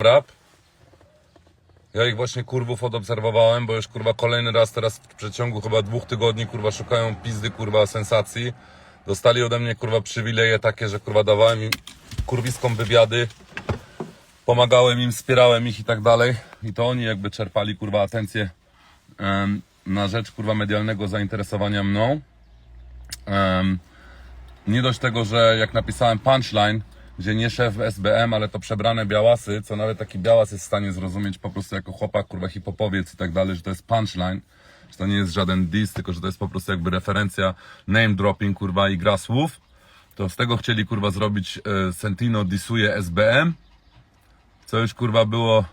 rap. Ja ich właśnie kurwów odobserwowałem, bo już kurwa kolejny raz teraz w przeciągu chyba dwóch tygodni kurwa szukają pizdy kurwa sensacji. Dostali ode mnie kurwa przywileje takie, że kurwa dawałem im kurwiskom wywiady, pomagałem im, wspierałem ich i tak dalej. I to oni jakby czerpali kurwa atencję em, na rzecz kurwa medialnego zainteresowania mną. Em, nie dość tego, że jak napisałem punchline, gdzie nie szef SBM, ale to przebrane białasy, co nawet taki białas jest w stanie zrozumieć po prostu jako chłopak, kurwa hipopowiec i tak dalej, że to jest punchline, że to nie jest żaden diss, tylko że to jest po prostu jakby referencja, name dropping, kurwa i gra słów, to z tego chcieli kurwa zrobić e, Sentino dissuje SBM, co już kurwa było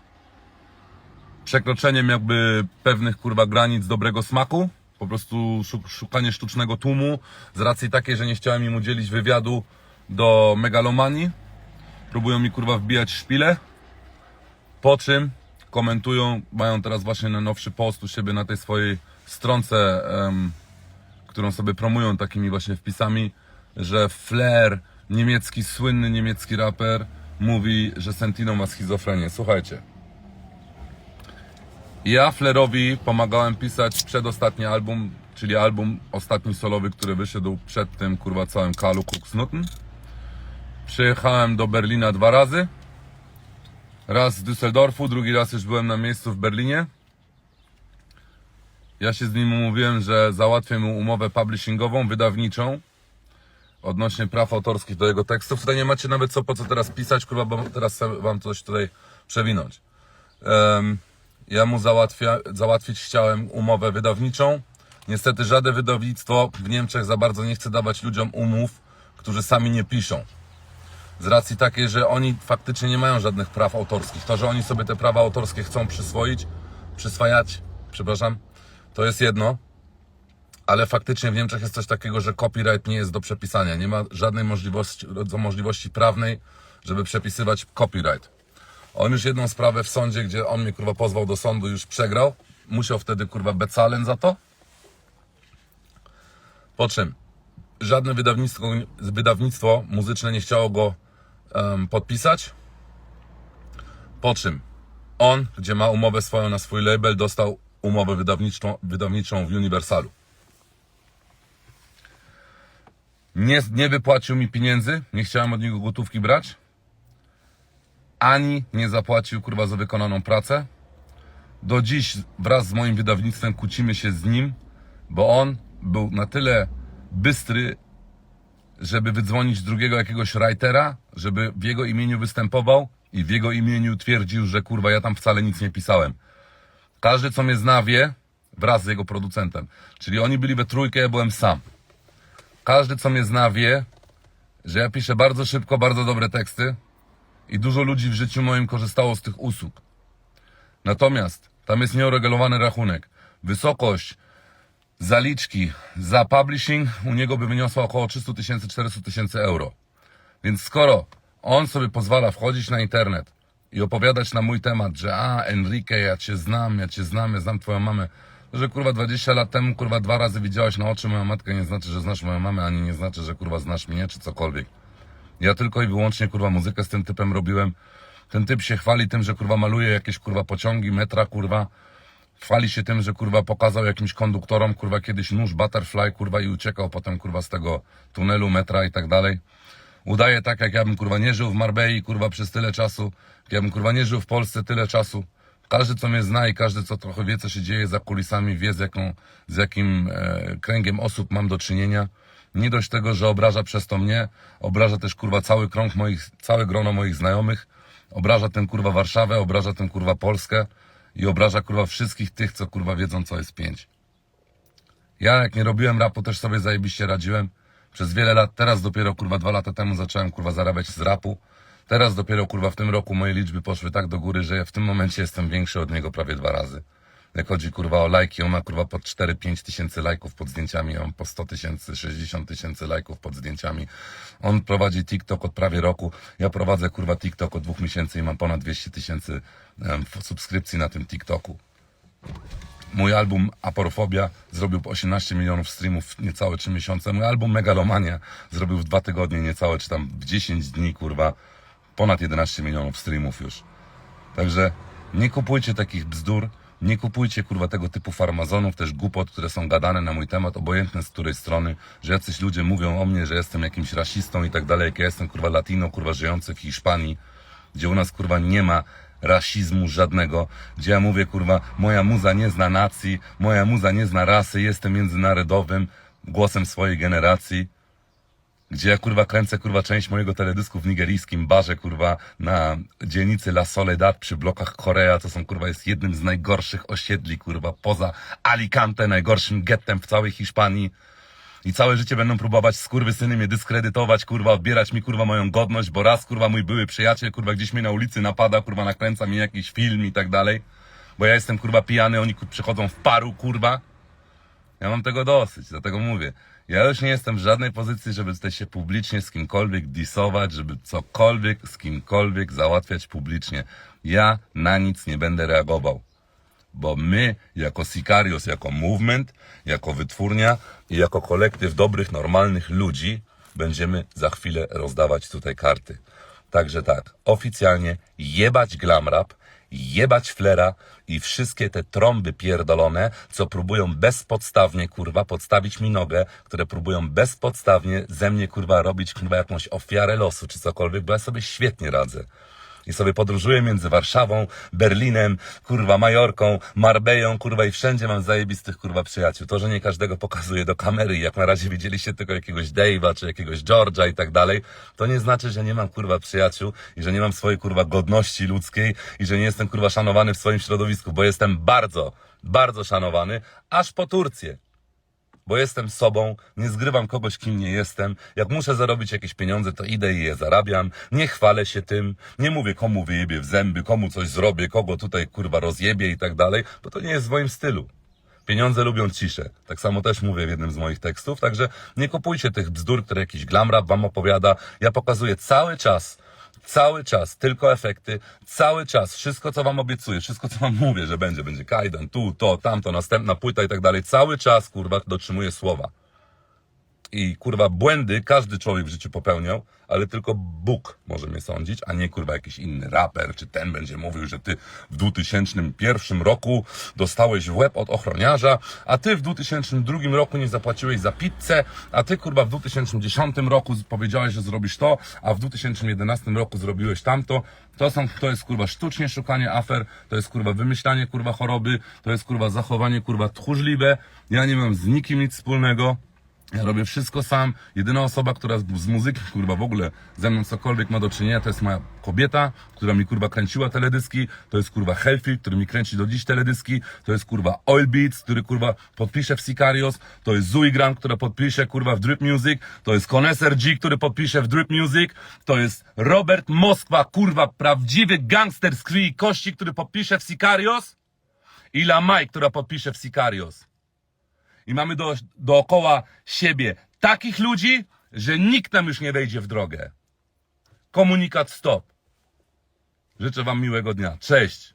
przekroczeniem jakby pewnych kurwa granic dobrego smaku. Po prostu szuk- szukanie sztucznego tłumu z racji takiej, że nie chciałem im udzielić wywiadu do megalomanii. Próbują mi kurwa wbijać szpile. Po czym komentują, mają teraz właśnie na nowszy post u siebie na tej swojej stronce, którą sobie promują takimi właśnie wpisami, że Flair, niemiecki, słynny niemiecki raper, mówi, że Sentino ma schizofrenię. Słuchajcie. Ja Flerowi pomagałem pisać przedostatni album, czyli album ostatni solowy, który wyszedł przed tym kurwa całym Kalu Kuksnutten. Przyjechałem do Berlina dwa razy. Raz z Düsseldorfu, drugi raz już byłem na miejscu w Berlinie. Ja się z nim umówiłem, że załatwię mu umowę publishingową, wydawniczą odnośnie praw autorskich do jego tekstów. Tutaj nie macie nawet co po co teraz pisać, kurwa, bo teraz chcę wam coś tutaj przewinąć. Em, ja mu załatwia, załatwić chciałem umowę wydawniczą. Niestety żadne wydawnictwo w Niemczech za bardzo nie chce dawać ludziom umów, którzy sami nie piszą. Z racji takiej, że oni faktycznie nie mają żadnych praw autorskich. To, że oni sobie te prawa autorskie chcą przyswoić, przyswajać, przepraszam, to jest jedno. Ale faktycznie w Niemczech jest coś takiego, że copyright nie jest do przepisania. Nie ma żadnej możliwości, możliwości prawnej, żeby przepisywać copyright. On już jedną sprawę w sądzie, gdzie on mnie kurwa pozwał do sądu, już przegrał. Musiał wtedy kurwa becalen za to. Po czym żadne wydawnictwo, wydawnictwo muzyczne nie chciało go podpisać. Po czym on, gdzie ma umowę swoją na swój label, dostał umowę wydawniczą, wydawniczą w Universalu. Nie, nie wypłacił mi pieniędzy, nie chciałem od niego gotówki brać ani nie zapłacił kurwa za wykonaną pracę. Do dziś wraz z moim wydawnictwem kłócimy się z nim, bo on był na tyle bystry, żeby wydzwonić drugiego jakiegoś writera, żeby w jego imieniu występował i w jego imieniu twierdził, że kurwa ja tam wcale nic nie pisałem. Każdy co mnie zna wie, wraz z jego producentem. Czyli oni byli we trójkę, ja byłem sam. Każdy co mnie zna wie, że ja piszę bardzo szybko, bardzo dobre teksty, i dużo ludzi w życiu moim korzystało z tych usług. Natomiast tam jest nieuregulowany rachunek. Wysokość zaliczki za publishing u niego by wyniosła około 300 tysięcy, 400 tysięcy euro. Więc skoro on sobie pozwala wchodzić na internet i opowiadać na mój temat, że a Enrique, ja cię znam, ja cię znam, ja znam twoją mamę, że kurwa 20 lat temu kurwa dwa razy widziałeś na oczy moją matkę, nie znaczy, że znasz moją mamę, ani nie znaczy, że kurwa znasz mnie, czy cokolwiek. Ja tylko i wyłącznie kurwa muzykę z tym typem robiłem. Ten typ się chwali tym, że kurwa maluje jakieś kurwa pociągi, metra kurwa. Chwali się tym, że kurwa pokazał jakimś konduktorom kurwa kiedyś nóż butterfly kurwa i uciekał potem kurwa z tego tunelu metra i tak dalej. Udaje tak, jak ja bym kurwa nie żył w Marbei kurwa przez tyle czasu, jak ja bym kurwa nie żył w Polsce tyle czasu. Każdy, co mnie zna i każdy, co trochę wie, co się dzieje za kulisami, wie z, jaką, z jakim e, kręgiem osób mam do czynienia. Nie dość tego, że obraża przez to mnie, obraża też kurwa cały krąg moich, całe grono moich znajomych, obraża ten kurwa Warszawę, obraża ten kurwa Polskę i obraża kurwa wszystkich tych, co kurwa wiedzą, co jest pięć. Ja jak nie robiłem rapu, też sobie zajebiście radziłem. Przez wiele lat, teraz dopiero kurwa dwa lata temu zacząłem kurwa zarabiać z rapu. Teraz dopiero kurwa w tym roku moje liczby poszły tak do góry, że ja w tym momencie jestem większy od niego prawie dwa razy. Jak chodzi kurwa o lajki, on ma kurwa po 4-5 tysięcy lajków pod zdjęciami, mam po 100 tysięcy, 60 tysięcy lajków pod zdjęciami. On prowadzi TikTok od prawie roku, ja prowadzę kurwa TikTok od dwóch miesięcy i mam ponad 200 tysięcy subskrypcji na tym TikToku. Mój album Aporofobia zrobił 18 milionów streamów w niecałe 3 miesiące. Mój album Megalomania zrobił w dwa tygodnie niecałe, czy tam w 10 dni, kurwa, ponad 11 milionów streamów już. Także nie kupujcie takich bzdur, nie kupujcie kurwa tego typu farmazonów, też głupot, które są gadane na mój temat, obojętne z której strony, że jacyś ludzie mówią o mnie, że jestem jakimś rasistą i tak dalej, jak ja jestem kurwa latino, kurwa żyjący w Hiszpanii, gdzie u nas kurwa nie ma rasizmu żadnego, gdzie ja mówię kurwa, moja muza nie zna nacji, moja muza nie zna rasy, jestem międzynarodowym głosem swojej generacji, gdzie ja kurwa kręcę kurwa część mojego teledysku w nigeryjskim barze kurwa na dzielnicy La Soledad przy blokach Korea, to są kurwa jest jednym z najgorszych osiedli kurwa poza Alicante, najgorszym gettem w całej Hiszpanii. I całe życie będą próbować skurwysyny mnie dyskredytować, kurwa, odbierać mi, kurwa, moją godność, bo raz, kurwa, mój były przyjaciel, kurwa, gdzieś mnie na ulicy napada, kurwa, nakręca mi jakiś film i tak dalej. Bo ja jestem, kurwa, pijany, oni przychodzą w paru, kurwa. Ja mam tego dosyć, dlatego mówię. Ja już nie jestem w żadnej pozycji, żeby tutaj się publicznie z kimkolwiek disować, żeby cokolwiek z kimkolwiek załatwiać publicznie. Ja na nic nie będę reagował bo my, jako Sicarios, jako movement, jako wytwórnia i jako kolektyw dobrych, normalnych ludzi, będziemy za chwilę rozdawać tutaj karty. Także tak, oficjalnie jebać glam rap, jebać flera i wszystkie te trąby pierdolone, co próbują bezpodstawnie, kurwa, podstawić mi nogę, które próbują bezpodstawnie ze mnie, kurwa, robić, kurwa, jakąś ofiarę losu czy cokolwiek, bo ja sobie świetnie radzę i sobie podróżuję między Warszawą, Berlinem, kurwa, Majorką, Marbeją, kurwa i wszędzie mam zajebistych, kurwa, przyjaciół. To, że nie każdego pokazuję do kamery jak na razie widzieliście tylko jakiegoś Dave'a czy jakiegoś George'a i tak dalej, to nie znaczy, że nie mam, kurwa, przyjaciół i że nie mam swojej, kurwa, godności ludzkiej i że nie jestem, kurwa, szanowany w swoim środowisku, bo jestem bardzo, bardzo szanowany, aż po Turcję bo jestem sobą, nie zgrywam kogoś, kim nie jestem. Jak muszę zarobić jakieś pieniądze, to idę i je zarabiam. Nie chwalę się tym, nie mówię komu wyjebie w zęby, komu coś zrobię, kogo tutaj kurwa rozjebie i tak dalej, bo to nie jest w moim stylu. Pieniądze lubią ciszę. Tak samo też mówię w jednym z moich tekstów, także nie kupujcie tych bzdur, które jakiś glamrap wam opowiada. Ja pokazuję cały czas, cały czas, tylko efekty, cały czas, wszystko co wam obiecuję, wszystko co wam mówię, że będzie, będzie kajdan, tu, to, tamto, następna płyta i tak dalej, cały czas, kurwa, dotrzymuję słowa. I kurwa, błędy każdy człowiek w życiu popełniał, ale tylko Bóg może mnie sądzić, a nie kurwa jakiś inny raper, czy ten będzie mówił, że ty w 2001 roku dostałeś w łeb od ochroniarza, a ty w 2002 roku nie zapłaciłeś za pizzę, a ty kurwa w 2010 roku powiedziałeś, że zrobisz to, a w 2011 roku zrobiłeś tamto. To są, to jest kurwa sztucznie szukanie afer, to jest kurwa wymyślanie kurwa choroby, to jest kurwa zachowanie kurwa tchórzliwe. Ja nie mam z nikim nic wspólnego. Ja robię wszystko sam. Jedyna osoba, która z, z muzyki, kurwa, w ogóle ze mną cokolwiek ma do czynienia, to jest moja kobieta, która mi, kurwa, kręciła teledyski. To jest, kurwa, Hellfield, który mi kręci do dziś teledyski. To jest, kurwa, Oil Beats, który, kurwa, podpisze w Sicarios. To jest Zuigram, która podpisze, kurwa, w Drip Music. To jest Koneser G, który podpisze w Drip Music. To jest Robert Moskwa, kurwa, prawdziwy gangster z krwi i kości, który podpisze w Sicarios. I La Mai, która podpisze w Sicarios i mamy do, dookoła siebie takich ludzi, że nikt nam już nie wejdzie w drogę. Komunikat stop. Życzę Wam miłego dnia. Cześć.